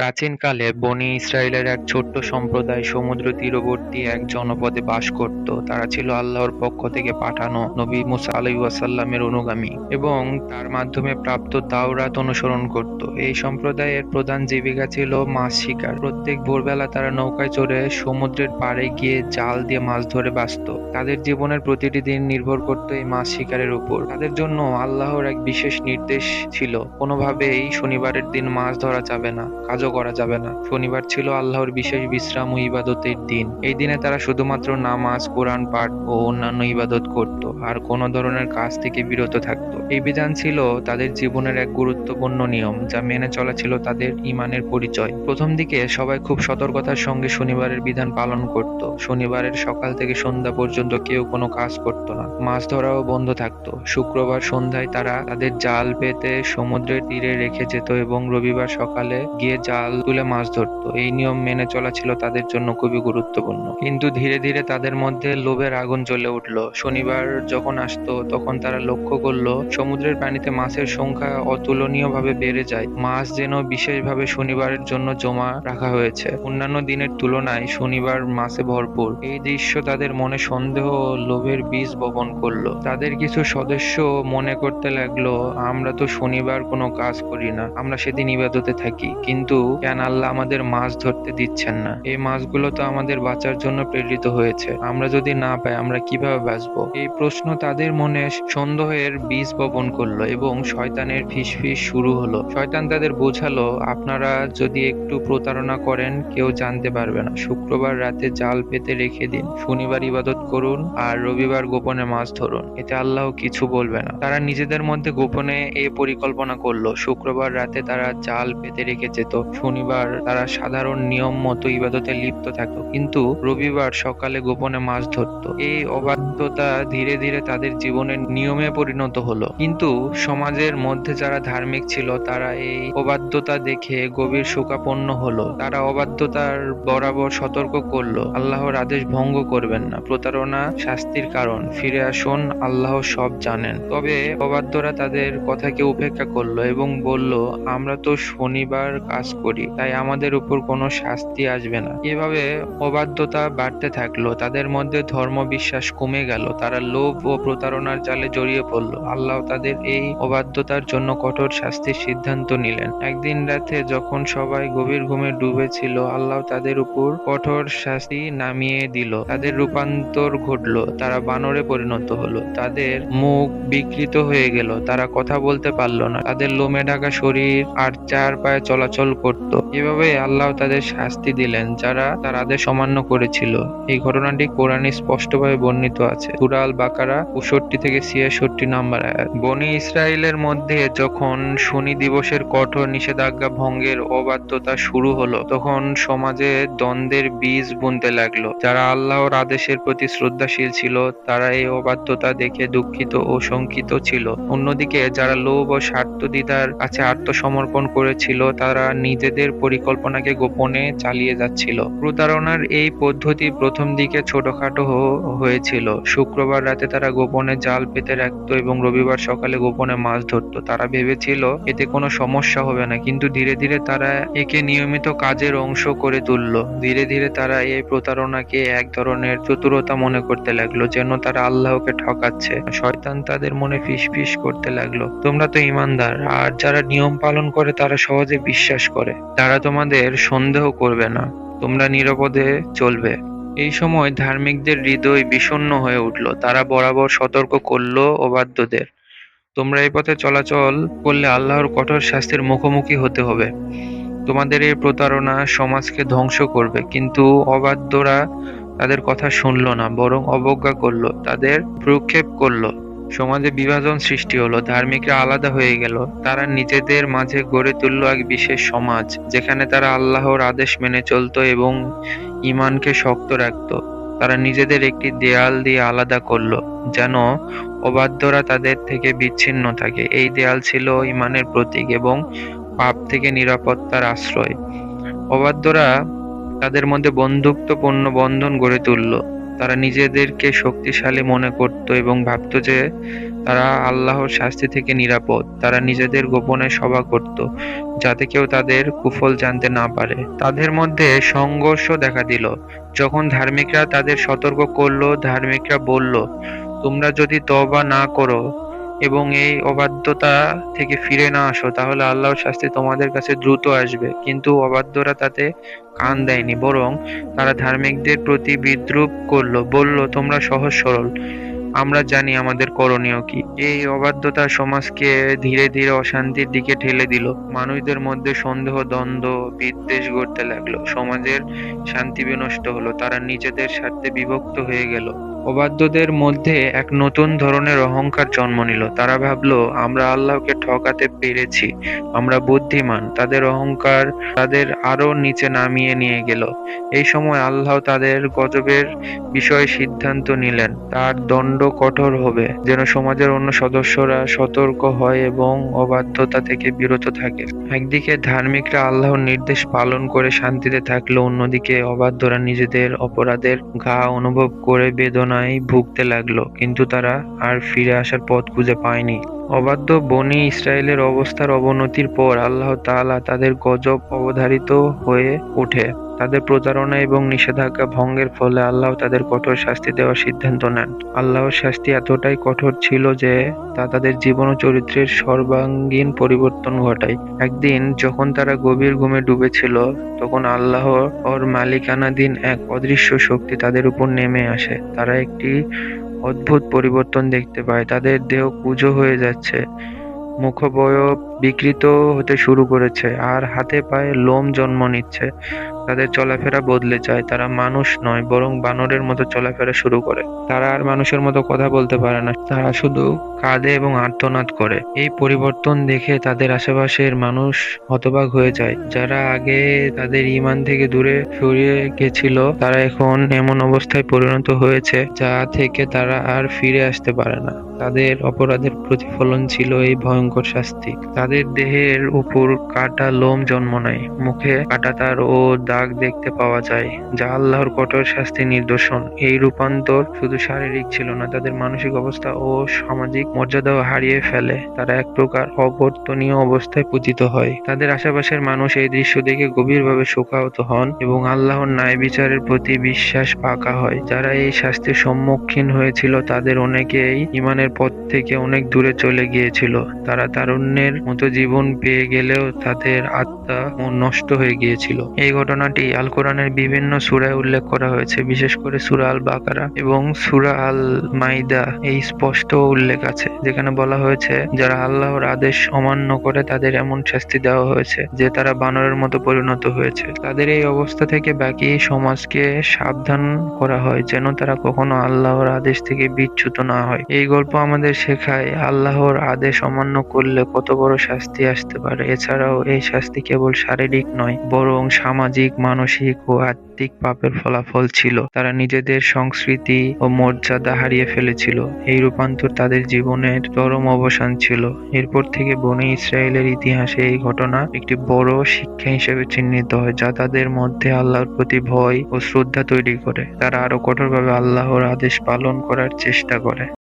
প্রাচীনকালে বনী ইসরায়েলের এক ছোট্ট সম্প্রদায় সমুদ্র তীরবর্তী এক জনপদে বাস করত। তারা ছিল আল্লাহর পক্ষ থেকে পাঠানো নবী মুসা আলাইসাল্লামের অনুগামী এবং তার মাধ্যমে প্রাপ্ত তাওরাত অনুসরণ করত। এই সম্প্রদায়ের প্রধান জীবিকা ছিল মাছ শিকার। প্রত্যেক ভোরবেলা তারা নৌকায় চড়ে সমুদ্রের পাড়ে গিয়ে জাল দিয়ে মাছ ধরে বাঁচত। তাদের জীবনের প্রতিটি দিন নির্ভর করত এই মাছ শিকারের উপর। তাদের জন্য আল্লাহর এক বিশেষ নির্দেশ ছিল, কোনোভাবেই শনিবারের দিন মাছ ধরা যাবে না। কাজও করা যাবে না। শনিবার ছিল আল্লাহর বিশেষ বিশ্রাম ও ইবাদতের দিন। এই দিনে তারা শুধুমাত্র নামাজ, কোরআন, পাঠ ও অন্যান্য ইবাদত করত আর কোনো ধরনের কাজ থেকে বিরত থাকত। এই বিধান ছিল তাদের জীবনের এক গুরুত্বপূর্ণ নিয়ম যা মেনে চলা ছিল তাদের ইমানের পরিচয়। প্রথম দিকে সবাই খুব সতর্কতার সঙ্গে শনিবারের বিধান পালন করত। শনিবারের সকাল থেকে সন্ধ্যা পর্যন্ত কেউ কোনো কাজ করত না। মাছ ধরাও বন্ধ থাকতো। শুক্রবার সন্ধ্যায় তারা তাদের জাল পেতে সমুদ্রের তীরে রেখে যেত এবং রবিবার সকালে গিয়ে জাল তুলে মাছ ধরতো। এই নিয়ম মেনে চলা ছিল তাদের জন্য খুবই গুরুত্বপূর্ণ। কিন্তু ধীরে ধীরে তাদের মধ্যে লোভের আগুন জ্বলে উঠল। শনিবার যখন আসতো, তখন তারা লক্ষ্য করল, সমুদ্রের পানিতে মাছের সংখ্যা অতুলনীয়ভাবে বেড়ে যায়। মাছ যেন বিশেষভাবে শনিবারের জন্য জমা রাখা হয়েছে। অন্যান্য দিনের তুলনায় শনিবার মাছে ভরপুর। এই দৃশ্য তাদের মনে সন্দেহ ও লোভের বীজ বপন করল। তাদের কিছু সদস্য মনে করতে লাগল, আমরা তো শনিবার কোনো কাজ করি না। আমরা সেদিন ইবাদতে থাকি। কিন্তু কেন আল্লাহ আমাদের মাছ ধরতে দিচ্ছেন না? এই মাছগুলো তো আমাদের বাঁচার জন্য প্রেরিত হয়েছে। আমরা যদি না পাই, আমরা কীভাবে বাঁচবো? এই প্রশ্ন তাদের মনে সন্দেহের বীজ বপন করল এবং শয়তানের ফিসফিস শুরু হলো। শয়তান তাদের বোঝালো, আপনারা যদি একটু প্রতারণা করেন, কেউ জানতে পারবে না। শুক্রবার রাতে জাল পেতে রেখে দিন। শনিবার ইবাদত করুন আর রবিবার গোপনে মাছ ধরুন। এতে আল্লাহ কিছু বলবে না। তারা নিজেদের মধ্যে গোপনে এই পরিকল্পনা করল। শুক্রবার রাতে তারা জাল পেতে রেখে যেত শনিবার তারা সাধারণ নিয়ম মতো ইবাদতে লিপ্ত থাকতো, কিন্তু রবিবার সকালে গোপনে মাছ ধরতো। এই অবাধ্যতা ধীরে ধীরে তাদের জীবনের নিয়মে পরিণত হলো। কিন্তু সমাজের মধ্যে যারা ধার্মিক ছিল, তারা এই অবাধ্যতা দেখে গভীর শোকাপন্ন হলো। তারা অবাধ্যতার বরাবর সতর্ক করল, আল্লাহর আদেশ ভঙ্গ করবেন না, প্রতারণা শাস্তির কারণ, ফিরে আসুন, আল্লাহ সব জানেন। তবে অবাধ্যরা তাদের কথাকে উপেক্ষা করল এবং বলল, আমরা তো শনিবার কাজ করি, তাই আমাদের উপর কোনো শাস্তি আসবে না। এভাবে অবাধ্যতা বাড়তে থাকল, তাদের মধ্যে ধর্ম বিশ্বাস কমে গেল, তারা লোভ ও প্রতারণার জালে জড়িয়ে পড়ল। আল্লাহ তাদের এই অবাধ্যতার জন্য কঠোর শাস্তির সিদ্ধান্ত নিলেন। একদিন রাতে যখন সবাই গভীর ঘুমে ডুবেছিল, আল্লাহ তাদের উপর কঠোর শাস্তি নামিয়ে দিল। তাদের রূপান্তর ঘটলো, তারা বানরে পরিণত হলো। তাদের মুখ বিকৃত হয়ে গেল, তারা কথা বলতে পারল না। তাদের লোমে ঢাকা শরীর আর চার পায়ে চলাচল করত। এভাবে আল্লাহ তাদের শাস্তি দিলেন, যারা তার আদেশ অমান্য করেছিল। এই ঘটনাটি কোরআনে স্পষ্টভাবে বর্ণিত আছে। সূরা আল বাকারা পঁয়ষট্টি থেকে ছিয়াষট্টি নাম্বার আয়াত। বনি ইসরায়েলের মধ্যে যখন শনি দিবসের কঠোর নিষেধাজ্ঞা ভঙ্গের অবাধ্যতা শুরু হলো, তখন সমাজে দ্বন্দ্বের বীজ বুনতে লাগল। যারা আল্লাহর আদেশের প্রতি শ্রদ্ধাশীল ছিল, তারা এই অবাধ্যতা দেখে দুঃখিত ও শঙ্কিত ছিল। অন্যদিকে যারা লোভ ও স্বার্থদিদার কাছে আত্মসমর্পণ করেছিল, তারা নিজেদের পরিকল্পনাকে গোপনে চালিয়ে যাচ্ছিল। প্রতারণার এই পদ্ধতি প্রথম দিকে ছোটখাটো হয়েছিল। শুক্রবার রাতে তারা গোপনে জাল পেতে রাখতো এবং রবিবার সকালে গোপনে মাছ ধরতো। তারা ভেবেছিল, এতে কোনো সমস্যা হবে না। কিন্তু ধীরে ধীরে তারা একে নিয়মিত কাজের অংশ করে তুললো। ধীরে ধীরে তারা এই প্রতারণাকে এক ধরনের চতুরতা মনে করতে লাগল, যেন তারা আল্লাহকে ঠকাচ্ছে। শয়তান তাদের মনে ফিসফিস করতে লাগল, তোমরা তো ইমানদার, আর যারা নিয়ম পালন করে তারা সহজে বিশ্বাস করে। তারা তোমাদের সন্দেহ করবে না। তোমরা নিরাপদে চলবে। এই সময় ধার্মিকদের হৃদয় বিষণ্ণ হয়ে উঠল। তারা বরাবর সতর্ক করল অবাধ্যদের। তোমরা এই পথে চলাচল করলে আল্লাহর কঠোর শাস্তির মুখোমুখি হতে হবে। তোমাদের এই প্রতারণা সমাজকে ধ্বংস করবে। কিন্তু অবাধ্যরা তাদের কথা শুনলো না, বরং অবজ্ঞা করল, তাদের ভ্রুক্ষেপ করল। সমাজে বিভাজন সৃষ্টি হলো, ধার্মিকরা আলাদা হয়ে গেল। তারা নিজেদের মাঝে গড়ে তুললো এক বিশেষ সমাজ, যেখানে তারা আল্লাহর আদেশ মেনে চলতো এবং ইমানকে শক্ত রাখত। তারা নিজেদের একটি দেয়াল দিয়ে আলাদা করল, যেন অবাধ্যরা তাদের থেকে বিচ্ছিন্ন থাকে। এই দেয়াল ছিল ইমানের প্রতীক এবং পাপ থেকে নিরাপত্তার আশ্রয়। অবাধ্যরা তাদের মধ্যে বন্ধুত্বপূর্ণ বন্ধন গড়ে তুলল। তারা নিজেদেরকে শক্তিশালী মনে করত এবং ভাবত যে তারা আল্লাহর শাস্তি থেকে নিরাপদ। তারা নিজেদের গোপনে সভা করত, যাতে কেউ তাদের কুফল জানতে না পারে। তাদের মধ্যে সংঘর্ষ দেখা দিল। যখন ধার্মিকরা তাদের সতর্ক করল, ধার্মিকরা বলল, তোমরা যদি তওবা না করো এবং এই অবাধ্যতা থেকে ফিরে না আসো, তাহলে আল্লাহর শাস্তি তোমাদের কাছে দ্রুত আসবে। কিন্তু অবাধ্যরা তাতে কান দেয়নি, বরং তারা ধার্মিকদের প্রতি বিদ্রুপ করল, বলল, তোমরা সহজ সরল, আমরা জানি আমাদের করণীয় কি। এই অবাধ্যতা সমাজকে ধীরে ধীরে অশান্তির দিকে ঠেলে দিল। মানুষদের মধ্যে সন্দেহ, দ্বন্দ্ব, বিদ্বেষ গড়তে লাগল। সমাজের শান্তি বিনষ্ট হলো, তারা নিজেদের স্বার্থে বিভক্ত হয়ে গেল। অবাধ্যদের মধ্যে এক নতুন ধরনের অহংকার জন্ম নিল। তারা ভাবলো, আমরা আল্লাহকে ঠকাতে পেরেছি। আমরা বুদ্ধিমান। তাদের অহংকার তাদের আরও নিচে নামিয়ে নিয়ে গেল। এই সময় আল্লাহ তাদের গজবের বিষয়ে সিদ্ধান্ত নিলেন, তার দণ্ড কঠোর হবে, যেন সমাজের অন্য সদস্যরা সতর্ক হয় এবং অবাধ্যতা থেকে বিরত থাকে। একদিকে ধার্মিকরা আল্লাহর নির্দেশ পালন করে শান্তিতে থাকল অন্যদিকে অবাধ্যরা নিজেদের অপরাধের ঘা অনুভব করে বেদনায় ভুগতে লাগল, কিন্তু তারা আর ফিরে আসার পথ খুঁজে পায়নি। অবাধ্য বনি ইসরায়েলের অবস্থার অবনতির পর আল্লাহ তাআলা তাদের গজব অবধারিত হয়ে ওঠে। তাদের প্রতারণা এবং নিষেধাজ্ঞা ভঙ্গের ফলে আল্লাহ তাদের কঠোর শাস্তি দেওয়ার সিদ্ধান্ত নেন। আল্লাহর শাস্তি এতটাই কঠোর ছিল যে, তা তাদের জীবন ও চরিত্রের সর্বাঙ্গীন পরিবর্তন ঘটায়। একদিন যখন তারা গভীর ঘুমে ডুবেছিল, তখন আল্লাহ ওর মালিকানাধীন এক অদৃশ্য শক্তি তাদের উপর নেমে আসে। তারা একটি অদ্ভুত পরিবর্তন দেখতে পায়। তাদের দেহ কুঁজো হয়ে যাচ্ছে মুখবয়ব বিকৃত হতে শুরু করেছে, আর হাতে পায়ে লোম জন্ম নিচ্ছে। তাদের চলাফেরা বদলে যায়। তারা মানুষ নয়, বরং বানরের মতো চলাফেরা শুরু করে। তারা আর মানুষের মতো কথা বলতে পারে না। তারা শুধু কাঁদে এবং আর্তনাদ করে। এই পরিবর্তন দেখে তাদের আশেপাশের মানুষ হতবাক হয়ে যায়। যারা আগে তাদের ইমান থেকে দূরে সরিয়ে গেছিল, তারা এখন এমন অবস্থায় পরিণত হয়েছে, যা থেকে তারা আর ফিরে আসতে পারে না। তাদের অপরাধের প্রতিফলন ছিল এই ভয়ঙ্কর শাস্তি। তাদের দেহের উপর কাটা লোম জন্ম নেয়। মুখে কাটা তার ও দাগ দেখতে পাওয়া যায়, যা আল্লাহর কঠোর শাস্তি নিদর্শন। এই রূপান্তর শুধু শারীরিক ছিল না, তাদের মানসিক অবস্থা ও সামাজিক মর্যাদাও হারিয়ে ফেলে। তারা এক প্রকার অবর্তনীয় অবস্থায় পতিত হয়। তাদের আশেপাশের মানুষ এই দৃশ্য দেখে গভীরভাবে শোকাহত হন এবং আল্লাহর ন্যায় বিচারের প্রতি বিশ্বাস পাকা হয়। যারা এই শাস্তির সম্মুখীন হয়েছিল, তাদের অনেকেই ইমানের পথ থেকে অনেক দূরে চলে গিয়েছিল। তারা তারুণ্যের মতো জীবন পেয়ে গেলেও তাদের আত্মা নষ্ট হয়ে গিয়েছিল। এই ঘটনাটি আল কোরআনের বিভিন্ন সূরায় উল্লেখ করা হয়েছে, বিশেষ করে সূরা আল বাকারা এবং সূরা আল মাইদা। এই স্পষ্ট উল্লেখ আছে, যেখানে বলা হয়েছে, যারা আল্লাহর আদেশ অমান্য করে, তাদের এমন শাস্তি দেওয়া হয়েছে, যে তারা বানরের মতো পরিণত হয়েছে। তাদের এই অবস্থা থেকে বাকি সমাজকে সাবধান করা হয়, যেন তারা কখনো আল্লাহর আদেশ থেকে বিচ্যুত না হয়। এই গল্প আমাদের শেখায়, আল্লাহর আদেশ অমান্য করলে কত বড় শাস্তি আসতে পারে। এছাড়াও, এই শাস্তি কেবল শারীরিক নয়, বরং সামাজিক মানসিক ও আত্মিক পাপের ফলাফল ছিল। তারা নিজেদের সংস্কৃতি ও মর্যাদা হারিয়ে ফেলেছিল। এই রূপান্তর তাদের জীবনের চরম অবসান ছিল। এরপর থেকে বনে ইসরায়েলের ইতিহাসে এই ঘটনা একটি বড় শিক্ষা হিসেবে চিহ্নিত হয়, যা তাদের মধ্যে আল্লাহর প্রতি ভয় ও শ্রদ্ধা তৈরি করে। তারা আরও কঠোরভাবে আল্লাহর আদেশ পালন করার চেষ্টা করে।